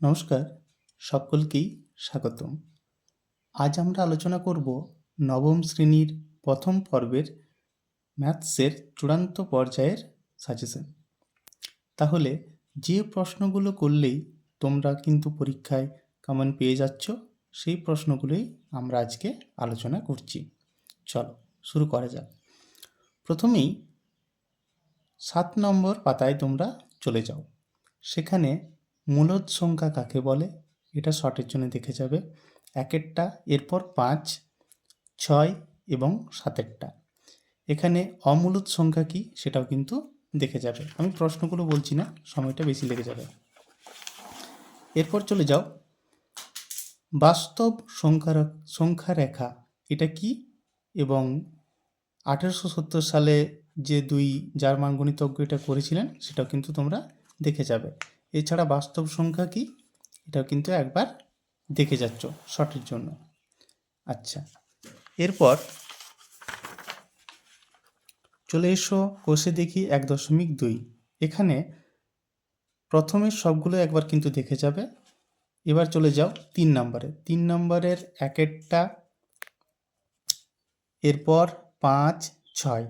নমস্কার, সকলকেই স্বাগতম। আজ আমরা আলোচনা করব নবম শ্রেণির প্রথম পর্বের ম্যাথসের চূড়ান্ত পর্যায়ের সাজেশন তাহলে যে প্রশ্নগুলো করলেই তোমরা কিন্তু পরীক্ষায় কমন পেয়ে যাচ্ছ, সেই প্রশ্নগুলোই আমরা আজকে আলোচনা করছি। চলো, শুরু করা যাক। প্রথমেই সাত নম্বর পাতায় তোমরা চলে যাও। সেখানে মূলদ সংখ্যা কাকে বলে? এটা শর্টের জন্য দেখে যাবে। একেরটা, এরপর পাঁচ, ছয় এবং সাতেরটা। এখানে অমূলদ সংখ্যা কি সেটাও কিন্তু দেখে যাবে। আমি প্রশ্নগুলো বলছি না, সময়টা বেশি লেগে যাবে। এরপর চলে যাও। বাস্তব সংখ্যা সংখ্যা রেখা এটা কি? এবং আঠেরোশো সত্তর সালে যে দুই জার্মান গণিতজ্ঞ এটা করেছিলেন, সেটাও কিন্তু তোমরা দেখে যাবে। এছাড়া বাস্তব সংখ্যা কি? এটাও কিন্তু একবার দেখে যাচ্ছ শর্টের জন্য। আচ্ছা এরপর চলে এসো কোষে দেখি এক দশমিক দুই। এখানে প্রথমে সবগুলো একবার কিন্তু দেখে যাবে। এবার চলে যাও তিন নম্বরে। তিন নম্বরের একেরটা এরপর পাঁচ, ছয়।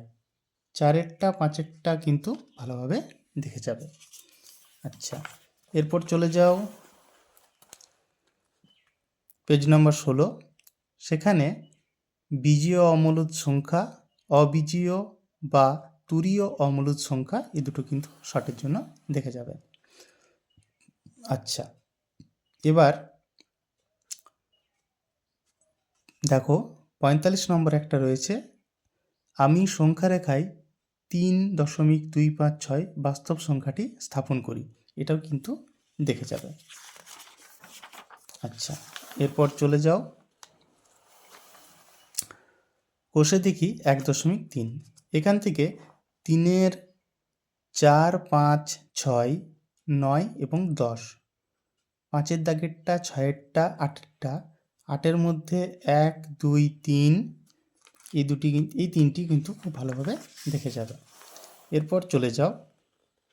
চারেরটা, পাঁচেরটা কিন্তু ভালোভাবে দেখে যাবে। আচ্ছা এরপর চলে যাও পেজ নম্বর ষোলো। সেখানে বীজীয় অমূলদ সংখ্যা, অবীজীয় বা তুরীয় অমূলদ সংখ্যা এই দুটো কিন্তু শর্টের জন্য দেখে যাবে। আচ্ছা এবার দেখো পঁয়তাল্লিশ নম্বর একটা রয়েছে, আমি সংখ্যা রেখায় তিন দশমিক দুই পাঁচ ছয় বাস্তব সংখ্যাটি স্থাপন করি। এটাও কিন্তু দেখে যাবে। আচ্ছা এরপর চলে যাও। কষে দেখি এক দশমিক তিন। এখান থেকে তিনের চার, পাঁচ, ছয়, নয় এবং দশ। পাঁচের দাগেরটা, ছয়েরটা, আটেরটা। আটের মধ্যে এক, দুই, তিন এই দুটি এই তিনটি কিন্তু খুব ভালোভাবে দেখে যাবে। এরপর চলে যাও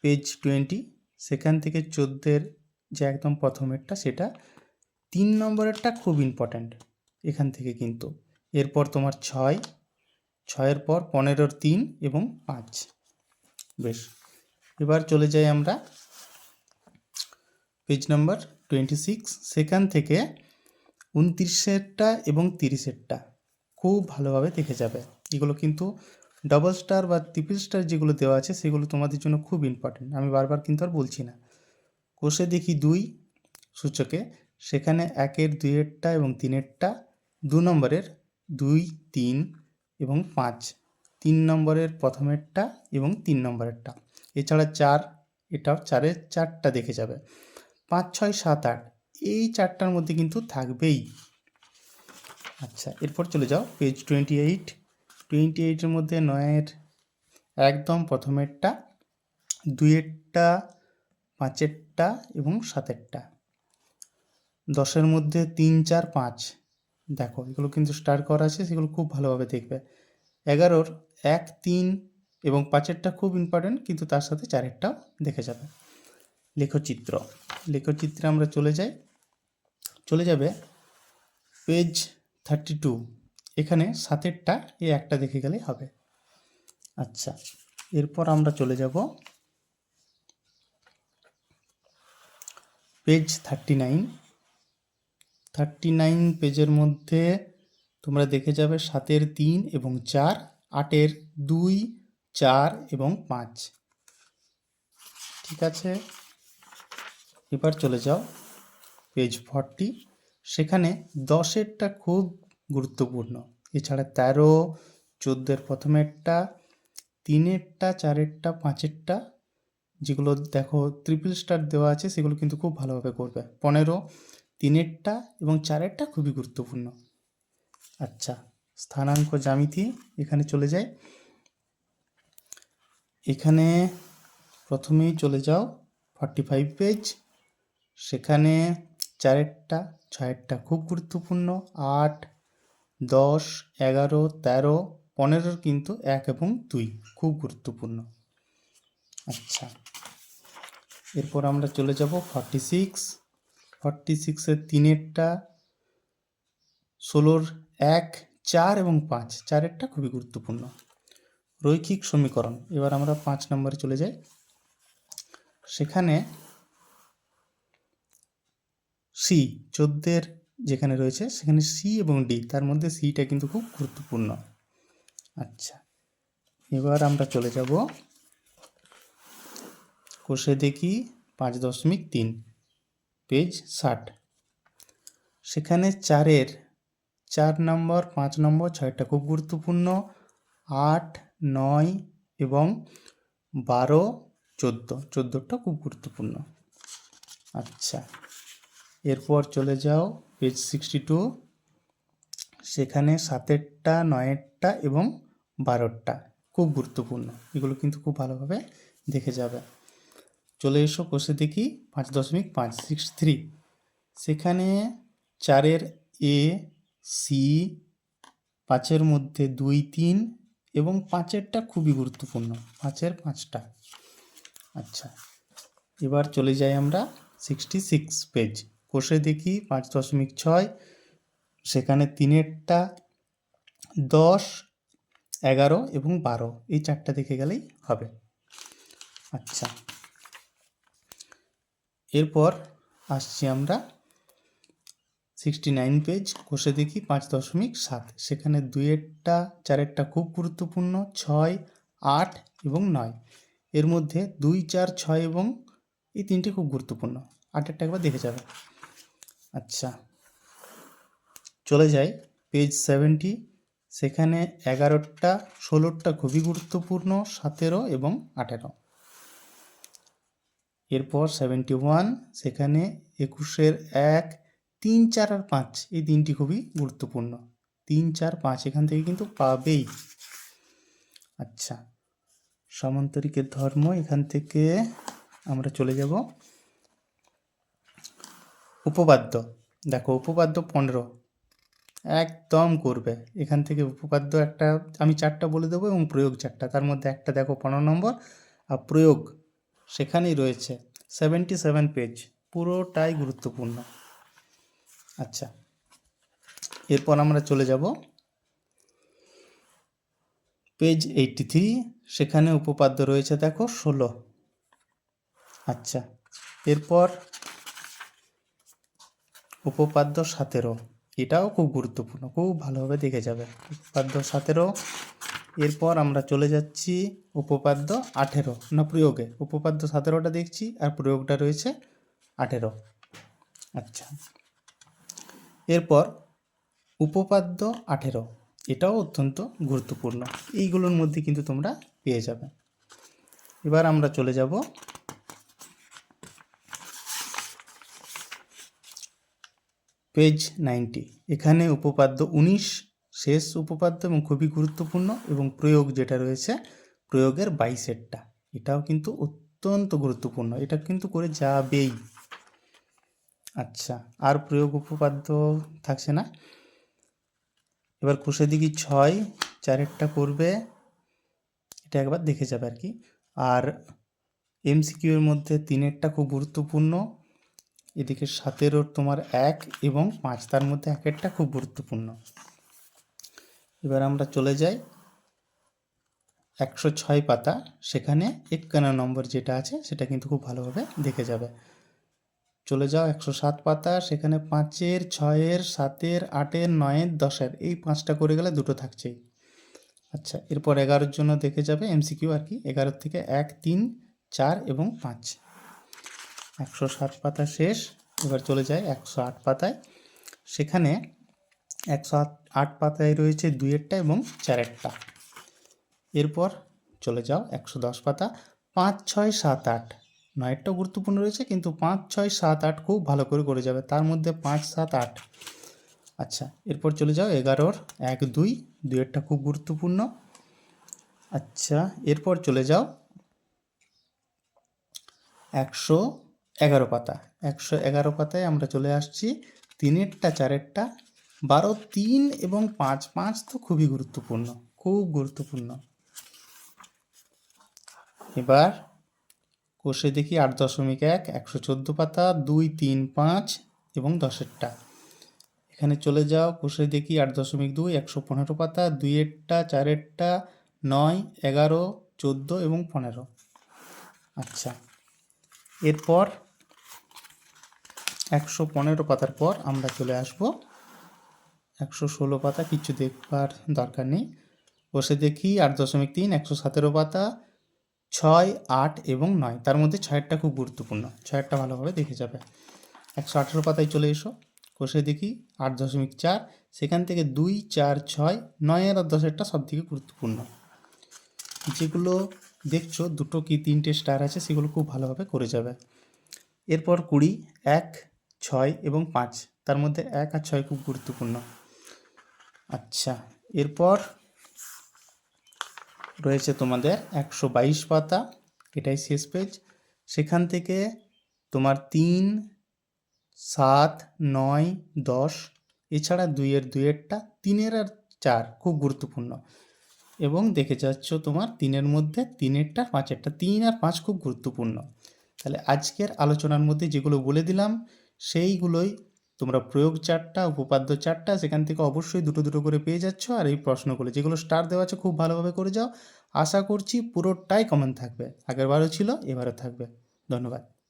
পেজ টোয়েন্টি সেখান থেকে চোদ্দের যে একদম প্রথমেরটা, সেটা তিন নম্বরেরটা খুব ইম্পর্ট্যান্ট এখান থেকে কিন্তু। এরপর তোমার ছয়। ছয়ের পর পনেরোর তিন এবং পাঁচ। বেশ। এবার চলে যাই আমরা পেজ নাম্বার টোয়েন্টি সিক্স সেখান থেকে উনত্রিশেরটা এবং তিরিশেরটা। খুব ভালোভাবে দেখে যাবে। এগুলো কিন্তু ডবল স্টার বা ট্রিপল স্টার যেগুলো দেওয়া আছে, সেগুলো তোমাদের জন্য খুব ইম্পর্টেন্ট আমি বারবার কিন্তু আর বলছি না। কোষে দেখি দুই সূচকে, সেখানে একের দুইয়েরটা এবং তিনেরটা দু নম্বরের দুই, তিন এবং পাঁচ। তিন নম্বরের প্রথমেরটা এবং তিন নম্বরেরটা। এছাড়া চার, এটাও চারের চারটা দেখে যাবে। পাঁচ, ছয়, সাত, আট, এই চারটার মধ্যে কিন্তু থাকবেই। আচ্ছা এরপর চলে যাও পেজ টোয়েন্টি এইট টোয়েন্টি এইটের মধ্যে নয়ের একদম প্রথমেরটা, দুইয়েরটা, পাঁচেরটা এবং সাতেরটা। দশের মধ্যে তিন, চার, পাঁচ। দেখো, এগুলো কিন্তু স্টার করা আছে, সেগুলো খুব ভালোভাবে দেখবে। এগারোর এক, তিন এবং পাঁচেরটা খুব ইম্পর্টেন্ট কিন্তু তার সাথে চারেরটাও দেখে যাবে। লেখচিত্র। লেখচিত্রে আমরা চলে যাই। চলে যাবে পেজ থার্টি টু এখানে সাতেরটা এই একটা দেখে গেলেই হবে। আচ্ছা এরপর আমরা চলে যাব page thirty nine thirty nine পেজের মধ্যে তোমরা দেখে যাবে সাতের তিন এবং চার, আটের দুই, চার এবং পাঁচ। ঠিক আছে? এবার চলে যাও পেজ ফর্টি সেখানে দশেরটা খুব গুরুত্বপূর্ণ। এছাড়া তেরো, চোদ্দের প্রথমেরটা, তিনেরটা, চারেরটা, পাঁচেরটা, যেগুলো দেখো ট্রিপল স্টার দেওয়া আছে, সেগুলো কিন্তু খুব ভালোভাবে করবে। পনেরো, তিনেরটা এবং চারেরটা খুবই গুরুত্বপূর্ণ। আচ্ছা স্থানাঙ্ক জ্যামিতি এখানে চলে যায় এখানে প্রথমেই চলে যাও ফর্টি ফাইভ পেজ সেখানে চারেরটা ছয়েরটা খুব গুরুত্বপূর্ণ। আট, দশ, এগারো, তেরো, পনেরোর কিন্তু এক এবং দুই খুব গুরুত্বপূর্ণ। আচ্ছা এরপর আমরা চলে যাব ফর্টি সিক্স ফর্টি সিক্সের তিনেরটা, ষোলোর এক, চার এবং পাঁচ, চারেরটা খুবই গুরুত্বপূর্ণ। রৈখিক সমীকরণ, এবার আমরা পাঁচ নম্বরে চলে যাই। সেখানে সি চোদ্দের যেখানে রয়েছে, সেখানে সি এবং ডি তার মধ্যে সিটা কিন্তু খুব গুরুত্বপূর্ণ। আচ্ছা এবার আমরা চলে যাব কোষে দেখি পাঁচ দশমিক তিন, পেজ ষাট। সেখানে চারের, চার নম্বর, পাঁচ নম্বর, ছয়টা খুব গুরুত্বপূর্ণ, আট, নয় এবং বারো, চোদ্দ, চোদ্দোটা খুব গুরুত্বপূর্ণ। আচ্ছা এরপর চলে যাও পেজ সিক্সটি টু সেখানে সাতেরটা, নয়েরটা এবং বারোটা খুব গুরুত্বপূর্ণ। এগুলো কিন্তু খুব ভালোভাবে দেখে যাবে। চলে এসো কোষে দেখি পাঁচ দশমিক পাঁচ সিক্স থ্রি সেখানে চারের এ সি পাঁচের মধ্যে দুই, তিন এবং পাঁচেরটা খুবই গুরুত্বপূর্ণ। পাঁচের পাঁচটা। আচ্ছা এবার চলে যাই আমরা সিক্সটি সিক্স পেজ কোষে দেখি পাঁচ দশমিক ছয়, সেখানে তিনেরটা দশ, এগারো এবং বারো। এই চারটা দেখে গেলেই হবে। আচ্ছা। এরপর আসছি আমরা সিক্সটি নাইন পেজ কোষে দেখি পাঁচ দশমিক সাত। সেখানে দুইয়েরটা, চারেরটা খুব গুরুত্বপূর্ণ, ছয়, আট এবং নয়। এর মধ্যে দুই, চার, ছয় এবং এই তিনটে খুব গুরুত্বপূর্ণ। আটেরটা একবার দেখে যাবে। আচ্ছা। চলে যাই। পেজ সেভেন্টি সেখানে এগারোটা, ষোলোটা খুবই গুরুত্বপূর্ণ, সতেরো এবং আঠেরো। এরপর সেভেন্টি ওয়ান সেখানে একুশের এক, তিন, চার আর পাঁচ, এই তিনটি খুবই গুরুত্বপূর্ণ। তিন, চার, পাঁচ এখান থেকে কিন্তু পাবেই। আচ্ছা সমান্তরিকের ধর্ম এখান থেকে আমরা চলে যাব। উপপাদ্য। দেখো, উপপাদ্য পনেরো। একদম করবে। এখান থেকে উপপাদ্য একটা, আমি চারটা বলে দেবো এবং প্রয়োগ চারটা। তার মধ্যে একটা দেখো পনেরো নম্বর আর প্রয়োগ সেখানেই রয়েছে। সেভেন্টি সেভেন পেজ পুরোটাই গুরুত্বপূর্ণ। আচ্ছা এরপর আমরা চলে যাব। পেজ এইটটি থ্রি সেখানে উপপাদ্য রয়েছে দেখো ষোলো। আচ্ছা এরপর উপপাদ্য সতেরো। এটাও খুব গুরুত্বপূর্ণ, খুব ভালোভাবে দেখে যাবে। উপপাদ্য সতেরো, এরপর আমরা চলে যাচ্ছি উপপাদ্য আঠেরো, না প্রয়োগে। উপপাদ্য সতেরোটা দেখছি আর প্রয়োগটা রয়েছে আঠেরো। আচ্ছা। এরপর উপপাদ্য আঠেরো, এটাও অত্যন্ত গুরুত্বপূর্ণ। এইগুলোর মধ্যে কিন্তু তোমরা পেয়ে যাবে। এবার আমরা চলে যাব পেজ নাইনটি। এখানে উপপাদ্য উনিশ, শেষ উপপাদ্য এবং খুবই গুরুত্বপূর্ণ এবং প্রয়োগ যেটা রয়েছে, প্রয়োগের বাইশেরটা এটাও কিন্তু অত্যন্ত গুরুত্বপূর্ণ। এটা কিন্তু করে যাবেই। আচ্ছা আর প্রয়োগ উপপাদ্য থাকছে না। এবার কোষে দিকে ছয়, চারেরটা করবে, এটা একবার দেখে যাবে আর কি। আর এমসিকিউ এর মধ্যে তিনেরটা খুব গুরুত্বপূর্ণ। এদিকে সাতেরও তোমার এক এবং পাঁচ, তার মধ্যে একেরটা খুব গুরুত্বপূর্ণ। এবার আমরা চলে যাই একশো ছয় পাতা। সেখানে একান্ন নম্বর যেটা আছে, সেটা কিন্তু খুব ভালোভাবে দেখে যাবে। চলে যাও একশো সাত পাতা, সেখানে পাঁচের, ছয়ের, সাতের, আটের, নয়ের, দশের, এই পাঁচটা করে গেলে দুটো থাকছেই। আচ্ছা এরপর এগারোর জন্য দেখে যাবে এমসিকিউ আর কি। এগারোর থেকে এক, তিন, চার এবং পাঁচ। একশো সাত পাতা শেষ, এবার চলে যায় একশো আট পাতায়। সেখানে একশো আট পাতায় রয়েছে দুইয়েরটা এবং চারেরটা। এরপর চলে যাও একশো দশ পাতা, পাঁচ, ছয়, সাত, আট। নয়েরটা গুরুত্বপূর্ণ রয়েছে, কিন্তু পাঁচ, ছয়, সাত, আট খুব ভালো করে করে যাবে, তার মধ্যে পাঁচ, সাত, আট। আচ্ছা এরপর চলে যাও এগারোর, এক, দুই, দুইয়েরটা খুব গুরুত্বপূর্ণ। আচ্ছা এরপর চলে যাও একশো এগারো পাতা। একশো এগারো পাতায় আমরা চলে আসছি। তিনেরটা, চারেরটা। বারো, তিন এবং পাঁচ পাঁচ তো খুবই গুরুত্বপূর্ণ, খুব গুরুত্বপূর্ণ। এবার কোষে দেখি আট দশমিক এক, একশো চোদ্দ পাতা, দুই, তিন, পাঁচ এবং দশেরটা। এখানে চলে যাও, কোষে দেখি আট দশমিক দুই, একশো পনেরো পাতা, দুইয়েরটা, চারেরটা, নয়, এগারো, চোদ্দ এবং পনেরো। আচ্ছা এরপর একশো পনেরো পাতার পর আমরা চলে আসব। একশো ষোলো পাতা, কিছু দেখবার দরকার নেই। বসে দেখি আট দশমিক তিন, একশো সতেরো পাতা, ছয় আট এবং নয়। তার মধ্যে ছয়েরটা খুব গুরুত্বপূর্ণ। ছয়েরটা ভালোভাবে দেখে যাবে। একশো আঠেরো পাতায় চলে এসো। কষে দেখি আট দশমিক চার, সেখান থেকে দুই চার ছয়, নয়ের আর দশেরটা সব থেকে গুরুত্বপূর্ণ। যেগুলো দেখছ, দুটো কি তিনটে স্টার আছে, সেগুলো খুব ভালোভাবে করে যাবে। এরপর কুড়ি, এক ছয় এবং পাঁচ। তার মধ্যে এক আর ছয় খুব গুরুত্বপূর্ণ। আচ্ছা এরপর রয়েছে তোমাদের একশো বাইশ পাতা। এটাই শেষ পেজ সেখান থেকে তোমার তিন, সাত, নয়, দশ, এছাড়া দুইয়ের দুইয়েরটা তিনের আর চার খুব গুরুত্বপূর্ণ। এবং দেখে যাচ্ছ তোমার তিনের মধ্যে তিনেরটা, পাঁচেরটা, তিন আর পাঁচ খুব গুরুত্বপূর্ণ। তাহলে আজকের আলোচনার মধ্যে যেগুলো বলে দিলাম সেইগুলোই তোমরা প্রয়োগ চারটা, উপপাদ্য চারটা, সেখান থেকে অবশ্যই দুটো দুটো করে পেয়ে যাচ্ছ আর এই প্রশ্নগুলো। যেগুলো স্টার দেওয়া আছে খুব ভালোভাবে করে যাও। আশা করছি পুরোটাই কমন থাকবে। আগেরবারও ছিল, এবারও থাকবে। ধন্যবাদ।